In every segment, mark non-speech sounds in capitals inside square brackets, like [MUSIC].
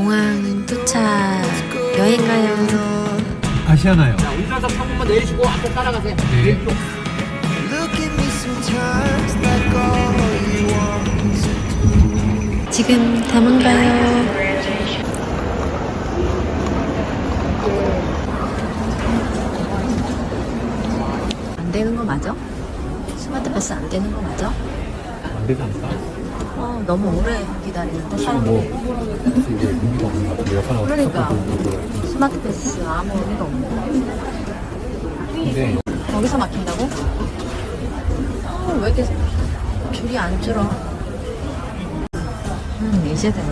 공항 도착. 여행 가요. 아시아나요. 내리시고 앞에 따라가세요. 네. 왼쪽. 지금 담원 가요. 안 되는 거 맞아? 스마트 패스 안 되는 거 맞아? 안 되지 않을까? 어, 너무 오래 기다리는데 사람 뭐 이게 의미가 없는 것 같은데 여파가 그러니까. 스마트 패스 아무 의미가 없네. 근데 여기서 막힌다고? 어, 왜 이렇게 줄이 안 줄어? 음, 이제 되네.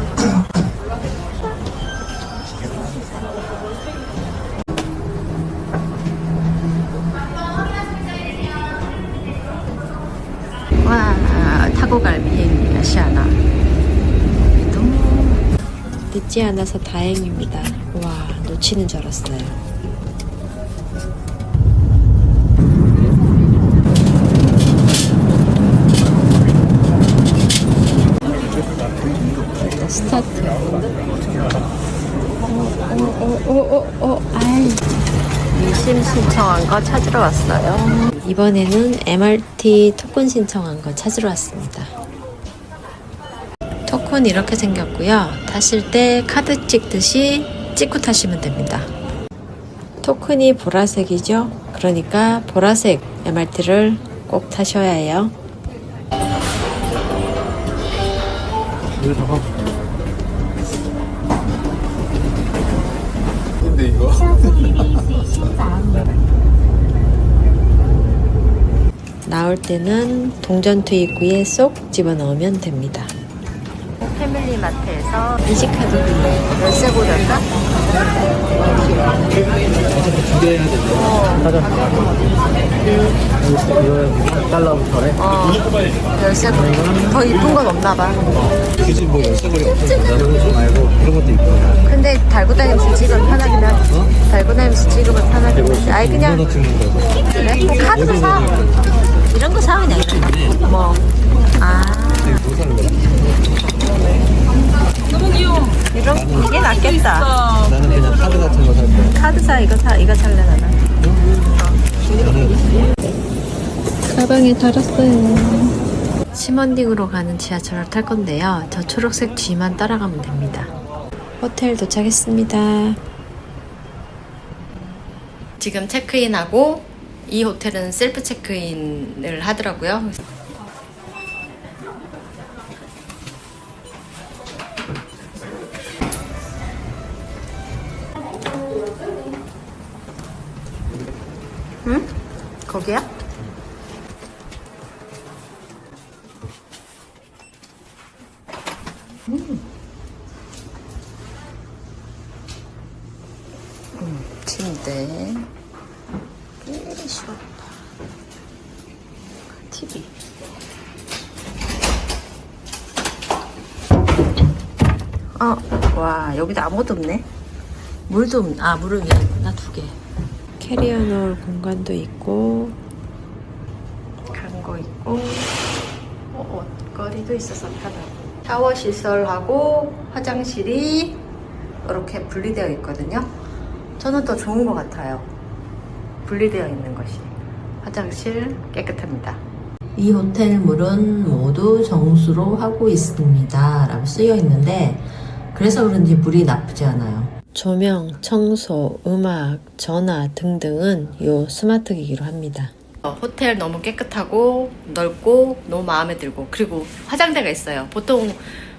타고 갈 비행기가 시아나. 너무 늦지 않아서 다행입니다. 와, 놓치는 줄 알았어요. 스타트. 오오오오오 아이. 유심 신청한 거 찾으러 왔어요. 이번에는 MRT 토큰 신청한 거 찾으러 왔습니다. 토큰 이렇게 생겼고요. 타실 때 카드 찍듯이 찍고 타시면 됩니다. 토큰이 보라색이죠. 그러니까 보라색 MRT를 꼭 타셔야 해요. 왜 잠깐 근데 이거 [LAUGHS] 나올 때는 동전 투 입구에 쏙 집어넣으면 됩니다. 패밀리 마트에서 이식카드 열쇠 고를까? 기대해야 되네 사자 이거 달러부터래 어, 열쇠 고더 이쁜 건 없나 봐. 굳이 뭐 열쇠고리 없어서 좀 말고 그런 것도 있고 근데 달고 다니면서 찍으면 편하긴 하지. 달고 다니면서 찍으면 편하긴 하지. 아이 그냥 이거 찍는 거 그래? 뭐 카드 사. 이런 거 사 그냥. 뭐. 아. 뭐 사는 거야? 이런 이게 낫겠다. 나는 그냥 카드 같은 거 살 거야 카드 사 이거 사 이거 살래 나는. 가방에 달았어요. 시먼딩으로 가는 지하철을 탈 건데요. 저 초록색 G만 따라가면 됩니다. 호텔 도착했습니다. 지금 체크인하고 이 호텔은 셀프 체크인을 하더라고요. 음, 침대. 꽤 시원하다. TV. 어, 와, 여기도 아무것도 없네. 물도 없, 아, 물은 위에 있구나, 두 개. 캐리어 넣을 공간도 있고, 그런 거 있고, 어, 옷걸이도 있어서 편하고. 샤워 시설하고 화장실이 이렇게 분리되어 있거든요. 저는 더 좋은 것 같아요. 분리되어 있는 것이. 화장실 깨끗합니다. 이 호텔 물은 모두 정수로 하고 있습니다. 라고 쓰여 있는데, 그래서 그런지 물이 나쁘지 않아요. 조명, 청소, 음악, 전화 등등은 요 스마트 기기로 합니다. 어, 호텔 너무 깨끗하고 넓고 너무 마음에 들고 그리고 화장대가 있어요. 보통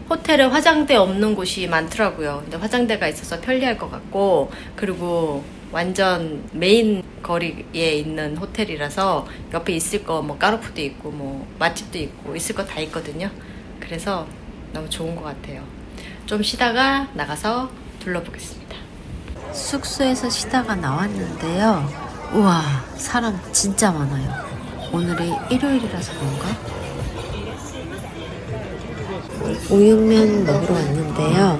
호텔에 화장대 없는 곳이 많더라고요. 근데 화장대가 있어서 편리할 것 같고 그리고 완전 메인 거리에 있는 호텔이라서 옆에 있을 거 뭐 까르푸도 있고 뭐 맛집도 있고 있을 거 다 있거든요. 그래서 너무 좋은 것 같아요. 좀 쉬다가 나가서 둘러보겠습니다. 숙소에서 쉬다가 나왔는데요. 우와, 사람 진짜 많아요. 오늘이 일요일이라서 그런가? 우육면 먹으러 왔는데요.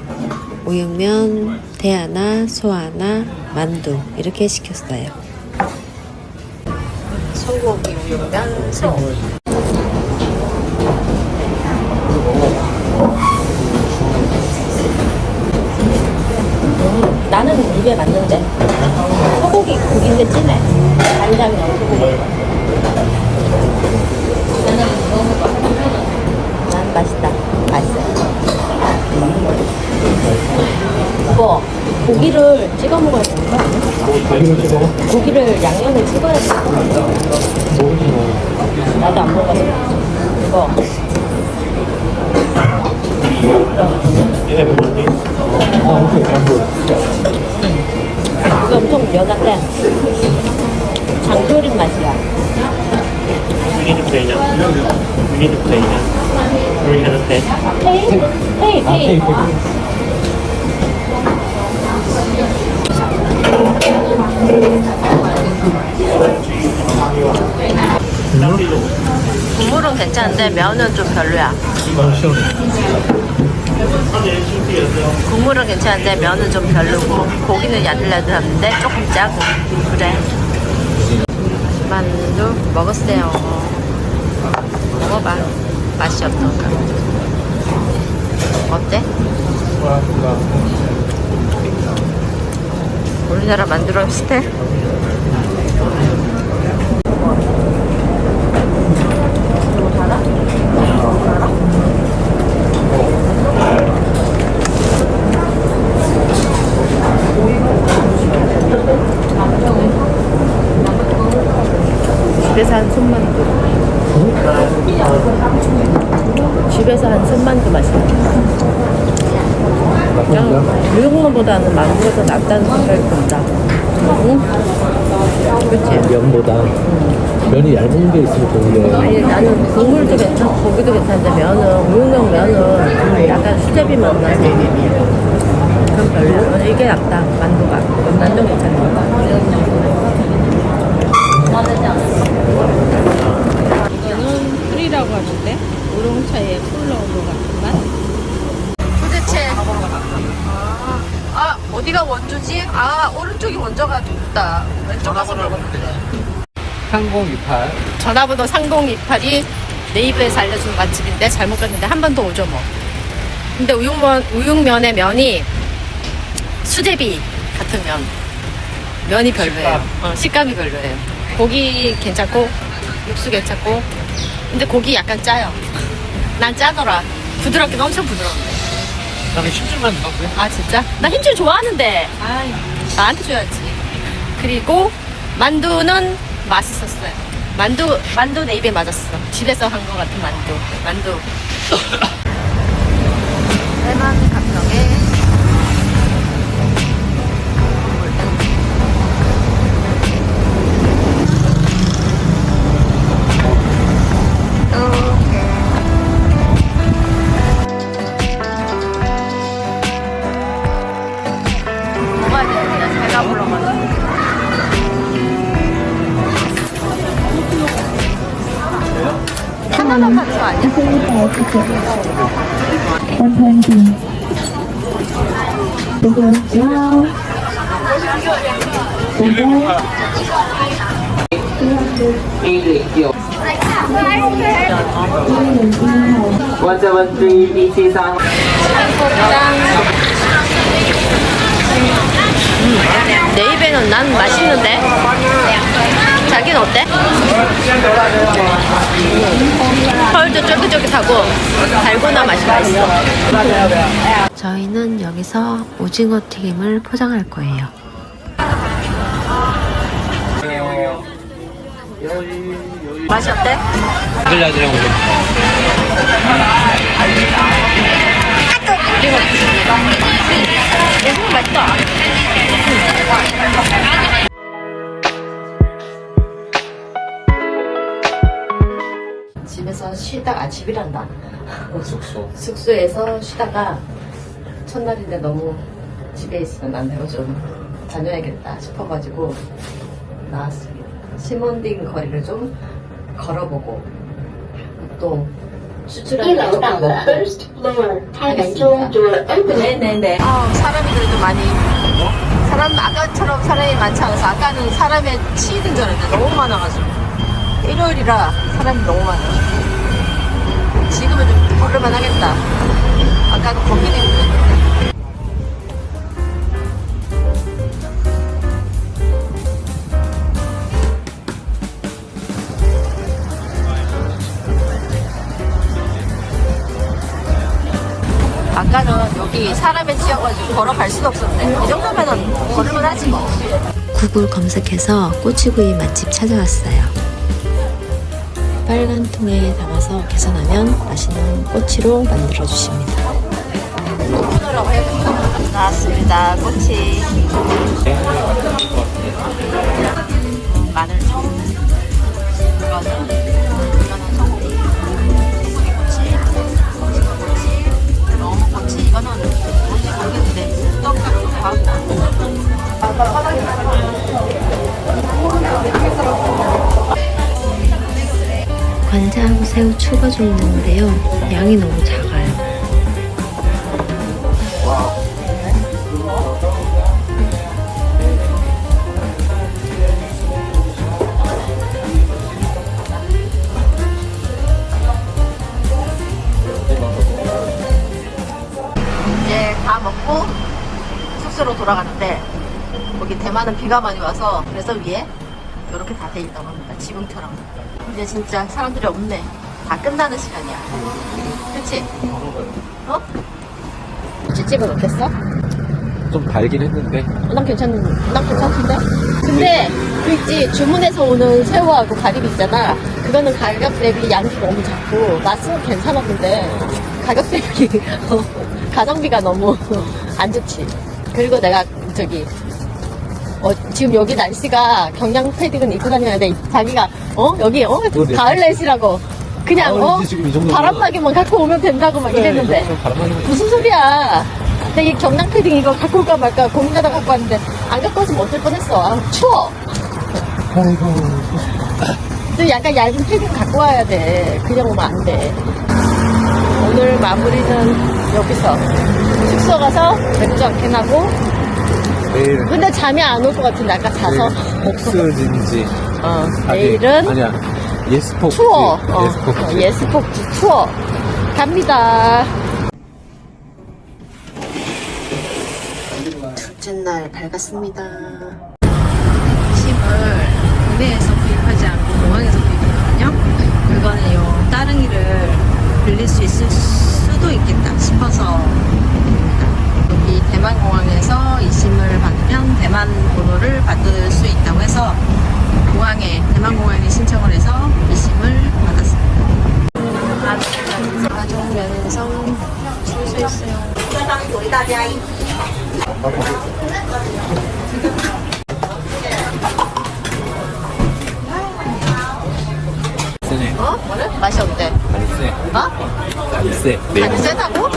우육면, 대 하나, 소 하나, 만두 이렇게 시켰어요. 소고기 우육면 소. 나는 입에 맞는데 소고기 고기인데 진해. 간장이 너무 소고기 난 맛있다. 맛있어. 이거 고기를 찍어 먹어야 되는 거야? 고기를 찍어? 고기를 양념을 찍어야 돼 나도 안 먹었어. 이거. 얘네 뭐지? 아 오케이. 안보 이거 엄청 연한데 장조림 맛이야 We need to play now. We need to play now. We're gonna play. 헤이 헤이 아 헤이 케이크 국물은 괜찮은데 면은 좀 별로야 시원해 국물은 괜찮은데 면은 좀 별로고 고기는 야들야들한데 조금 짜고. 그래. 만두 먹었어요. 먹어봐. 맛이 어떤가. 어때? 우리나라 만두랑 비슷해? 집에서 한 손만두 집에서 한 손만두 맛이야 그냥 미국만보다는 만두가 더 낫다는 생각이 든다. 응? 그치? 면보다. 면이 얇은 게 있으면 좋은데. 아니 나는 국물도 괜찮고 고기도 괜찮은데 면은 우육면 면은 약간 수제비 맛 나서 그럼 별로 이게 낫다 만두가. 만두 괜찮은 거는 풀이라고 하는데 우롱차에 풀 넣은 것 같은 맛. 도대체 아 어디가 원주지? 아 오른쪽이 갔다 왼쪽 가서 먹었는데 상공이팔 전화번호 상공이팔이 네이버에서 알려준 맛집인데 잘못 갔는데 한 번 더 오죠 뭐. 근데 우육면 우육면의 면이 수제비 같은 면. 면이 별로예요. 어, 식감이 별로예요. 고기 괜찮고 육수 괜찮고 근데 고기 약간 짜요. 난 짜더라. 부드럽긴 엄청 부드러운데. 나는 힘줄만 넣었고요 아 진짜? 나 힘줄 좋아하는데. 아이 나한테 줘야지. 그리고 만두는 맛있었어요. 만두 만두 내 입에 맞았어. 집에서 한 것 같은 만두. 만두. [COUGHS] 해만 내 입에는 난 맛있는데? 자기는 어때? 펄도 쫄깃쫄깃하고 달고나 맛이 맛있어. 저희는 여기서 오징어 튀김을 포장할 거예요. 맛이 어때? 아들야들이랑 오늘 음, 맛있다. 집에서 쉬다가 아 집이란다. 숙소 숙소에서 쉬다가 첫날인데 너무 집에 있으면 안 되고 좀 다녀야겠다 싶어가지고 나왔습니다. 시몬딩 거리를 좀 걸어보고 또 추출하는 조금 먹고. 네네네. 아, 어, 사람이 그래도 많이 있고 사람 아까처럼 사람이 많지 않아서 아까는 사람에 치이는 줄 알았는데 너무 많아가지고. 일요일이라 사람이 너무 많아 지금은 좀 걸을만 하겠다. 아까는 거기는 아까는 여기 사람에 치여가지고 걸어갈 수도 없었는데 이 정도면은 걸을만 하지 뭐. 구글 검색해서 꼬치구이 맛집 찾아왔어요. 빨간 통에 담아서 계산하면 맛있는 꼬치로 만들어 주십니다. 나왔습니다. 꼬치. 마늘 관자하고 새우 추가 좀 넣는데요. 양이 너무 작아 대만은 비가 많이 와서 그래서 위에 이렇게 다 돼 있다고 합니다. 지붕처럼. 이제 진짜 사람들이 없네. 다 끝나는 시간이야. 그치? 어? 찌찌은 어땠어? 좀 달긴 했는데 난 괜찮은, 난 괜찮던데? 근데 그 있지 주문해서 오는 새우하고 가리비 있잖아. 그거는 가격 대비 양이 너무 작고 맛은 괜찮았는데 가격 대비 [LAUGHS] 어, 가성비가 너무 [LAUGHS] 안 좋지. 그리고 내가 저기 어, 지금 여기 날씨가 경량 패딩은 입고 다녀야 돼. 자기가 어 여기 어. 가을 날씨라고 그냥 어 가을이지, 지금 이 정도면. 바람막이만 갖고 오면 된다고 막 이랬는데 바람막이 무슨 소리야? 근데 이 경량 패딩 이거 갖고 올까 말까 고민하다 갖고 왔는데 안 갖고 왔으면 어쩔 뻔했어. 아, 추워. 또 약간 얇은 패딩 갖고 와야 돼. 그냥 오면 안 돼. 오늘 마무리는 여기서 숙소 가서 맥주 한캔 하고 내일 근데 잠이 안 올 것 같은데 아까 자서 폭스진지. 어, 내일은 아니야. 예스폭 투어. 어, 예스폭 어, 예스폭지 투어. 갑니다. 둘째 날 밝았습니다. 짐을 국내에서 구입하지 않고 공항에서 구입했거든요. 그거는 요 따릉이를 빌릴 수 있을 수도 있겠다 싶어서 여기 대만공항에서 이심을 받으면 대만 번호를 받을 수 있다고 해서 공항에 대만공항에 신청을 해서 이심을 받았습니다. 가족 면에서 줄수 있어요. 어? 뭐래? 맛이 어때? 많이 세 어? 많이 세 간이 세다고?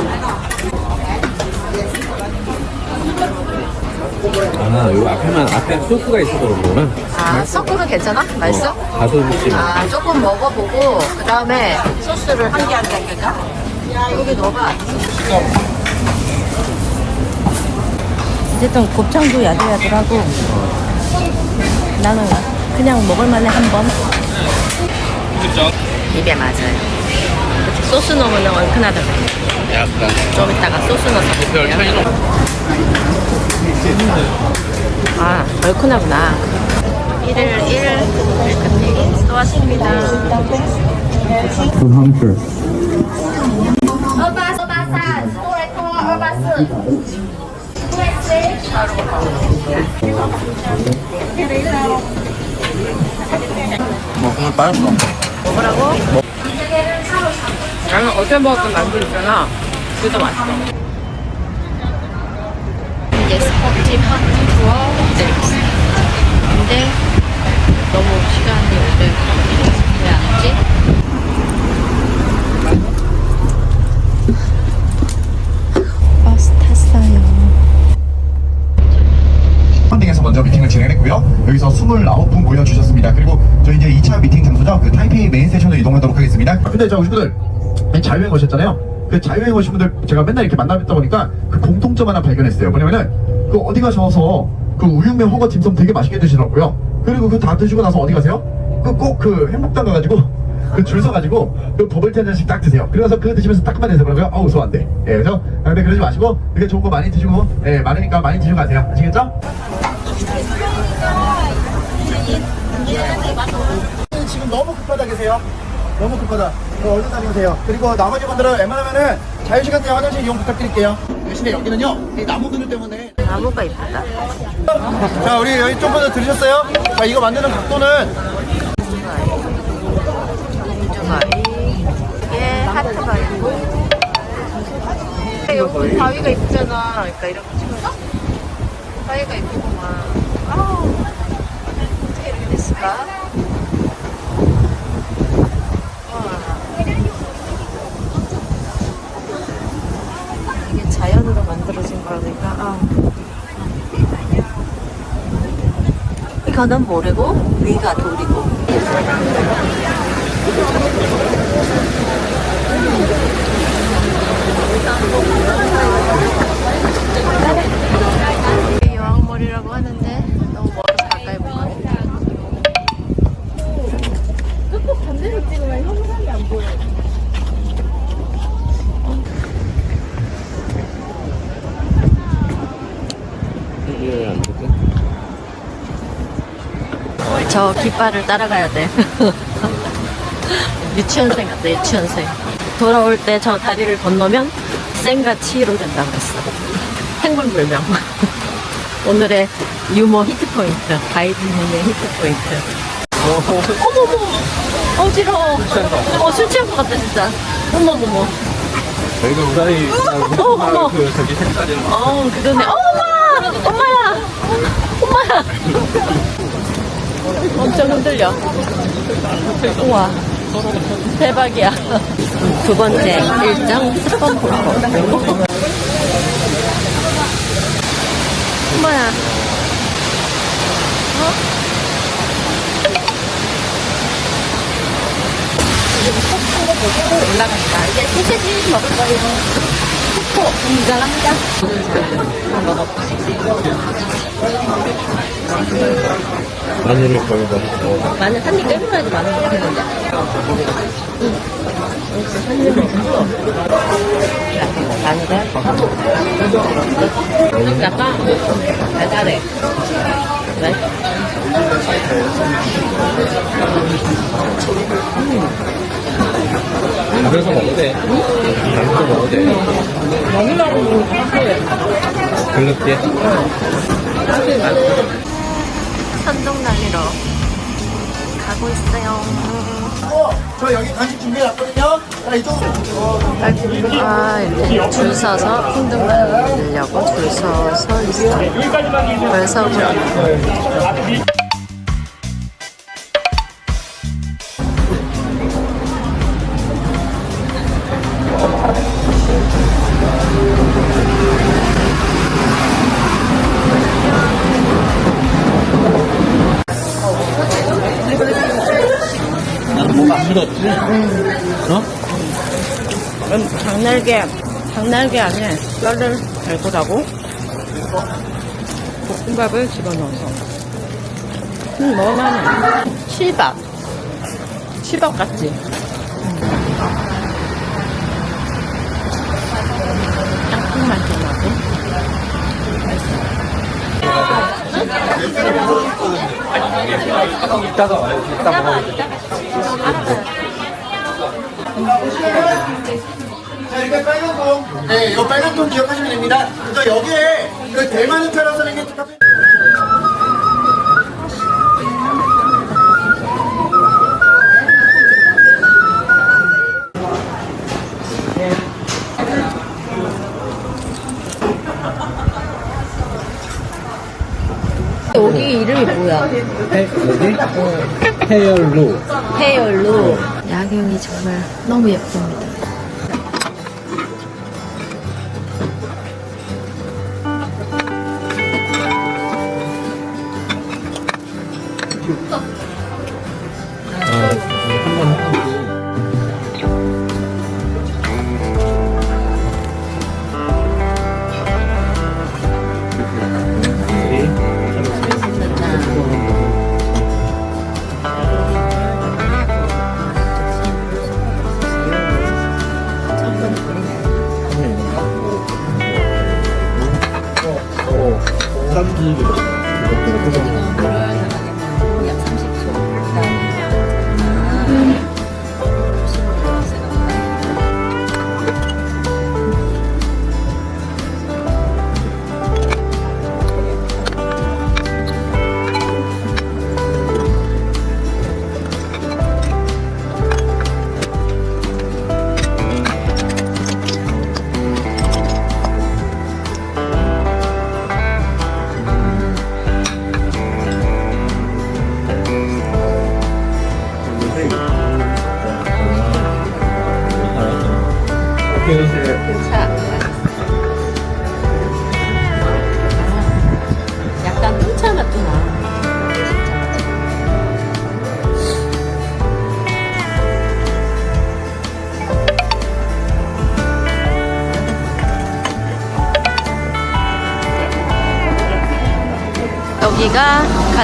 아 요 앞에만 앞에 소스가 있어서 그런 거구나 아 섞으면 괜찮아? 맛있어? 어, 가소부찜 아 조금 먹어보고 그 다음에 소스를 한 개 한 개 할까? 여기 넣어봐 어쨌든 곱창도 야들야들하고 나는 그냥 먹을만해 한 번. 입에 맞아요. 이렇게 소스 넣으면 얼큰하더라고요. 약간 좀 이따가 소스 넣어서 먹을게요. 아, 얼큰하구나. 1일 1 얼큰이 또 왔습니다. 뭐 오늘 빠졌어 먹으라고? 나는 어제 먹었던 만두 있잖아. 둘다 맛있어. 이게 스포티 파티와 호텔이었어. 근데 너무 시간이 오래 걸리지. 왜안 오지? 펀딩에서 먼저 미팅을 진행했고요. 여기서 29분 모여주셨습니다. 그리고 저희 이제 2차 미팅 장소죠. 그 타이페이 메인 세션으로 이동하도록 하겠습니다. 근데 저 우리 분들 네, 자유행 거셨잖아요. 그 자유여행 오신 분들 제가 맨날 이렇게 만나뵙다 보니까 그 공통점 하나 발견했어요. 뭐냐면은 그 어디 가셔서 그 우육면 허거 딤섬 되게 맛있게 드시더라고요. 그리고 그 다 드시고 나서 어디 가세요? 그 꼭 그 행복당 가가지고 [LAUGHS] 그 줄 서가지고 그 버블티 한 잔씩 딱 드세요. 그래서 그거 드시면서 따끔한 냄새 그러고요. 어우 소안 돼. 예, 그래서 아, 근데 그러지 마시고 되게 좋은 거 많이 드시고 예, 많으니까 많이 드시고 가세요. 아시겠죠? 지금 너무 급하다 계세요. 너무 급하다. 어, 얼른 다녀오세요. 그리고 나머지 분들은 웬만하면은 자유시간 때 화장실 이용 부탁드릴게요. 대신에 여기는요, 이 나무 그늘 때문에. 나무가 이쁘다. 자, 우리 여기 좀 먼저 들으셨어요? 자, 이거 만드는 각도는. 이게 하트바위고. 여기 바위가 이쁘잖아. 그러니까 이렇게 찍어서. 바위가 이쁘구만. 아우. 어떻게 이렇게 됐을까? 와. 이게 자연으로 만들어진 거니까. 아. 이거는 모래고 위가 돌이고. 이게 여왕머리라고 하는데 너무 멀어서 가까이 못 가겠다. 저 깃발을 따라가야 돼. [LAUGHS] 유치원생 같다, 유치원생. 돌아올 때 저 다리를 건너면 생과 치로 된다 그랬어. 행불불명. [LAUGHS] 오늘의 유머 히트 포인트. 가이드님의 히트 포인트. 어머머! 어지러워. 어, 술 취한 것 같다, 진짜. 어머머머. 저희가 우다리 [LAUGHS] 어머. 그 저기 색깔이 어, 그러네. 어, 엄마! 엄마야! 엄마야! 엄청 흔들려. 우와. 대박이야. 두 번째 일정 스펀 볼거. 엄마야. 어? 올라간다. 이제 소세지 먹을 거예요. 포 인정합니다. 마늘을 걸고 어, 마늘 한입 깨물어야지 마늘 한입 먹고. 마늘을. 좀 약간 달달해. 왜? 그래서 먹어도 돼 그래서 먹어도 돼 그렇게 선동 날리러 가고 있어요. 어, 저 여기 간식 준비해놨거든요. 자, 이쪽으로. 아, 이렇게 줄 서서 풍등 날리려고 줄 서서 있어. 벌써 보이네. 장날개, 장날개 안에 뼈를 달고라고 볶음밥을 집어넣어서. 음, 먹을만해. 치밥. 치밥 같지? 땅콩 맛이 나고. 이따가 와요 이따가 먹어도 자, 이렇게 빨간 통. 네, 이 빨간 통 기억하시면 됩니다. 저 여기에 그 대만 호텔에서 생긴 카페. 여기 이름이 뭐야? 여기? 헤어로 헤어로. 야경이 정말 너무 예쁩니다. 去走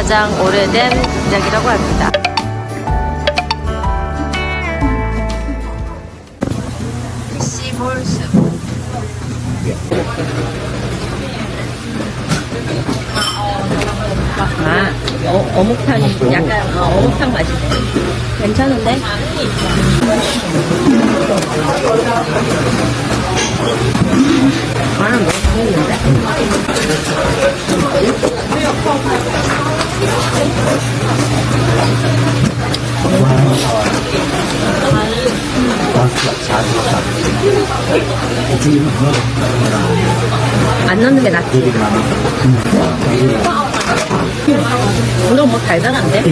가 가장 오래된 공장이라고 합니다. 아, 어, 어묵탕이 약간 어, 어묵탕 맛이네. 괜찮은데? 나는 너무 맛있는데? 안 넣는 게 낫지. 이건 뭐 달달한데?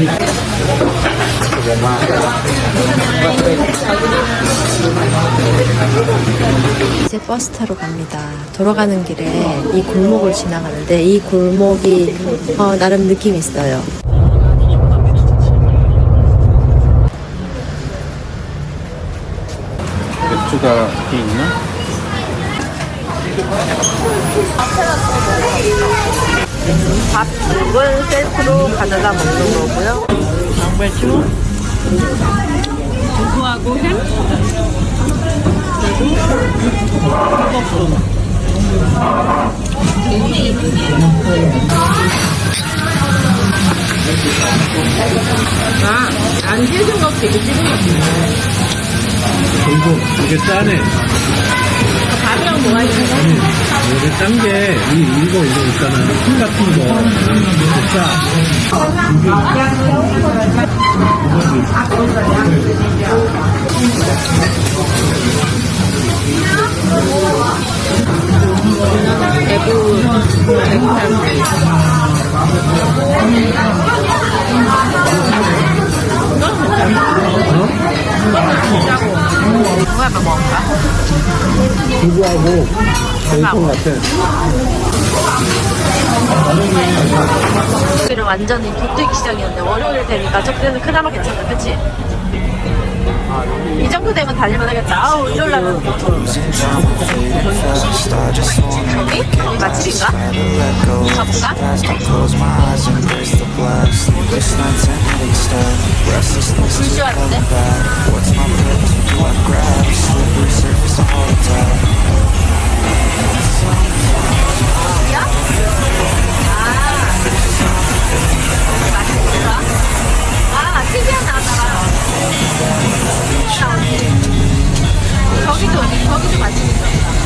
이제 버스 타러 갑니다. 돌아가는 길에 이 골목을 지나가는데 이 골목이 어, 나름 느낌 있어요. 맥주가 이게 있나? 밥 국은 세트로 가져다 먹는 거고요. 양배추, 두부하고 햄, 아, 안 찢은 거 되게 찢은 거 그리고 이게 짜네. 밥이랑 뭐가 있는 거? 이게 짠 게, 이, 이거, 이거 있잖아. 술 같은 거. 이거 짜. 누가 뭐 먹을까? 두부하고 베이컨 같아. 여기는 완전히 격투기 시장이었는데 월요일 되니까 저때는 그나마 괜찮다 그치? 이 정도 되면 달릴만 하겠다 아우 이럴라면 여기? 여기? 맛집인가? 가볼까? 불쇼하는데? 야? 아, TV야 나왔잖아. 저기도, 저기도 맛집 있었다.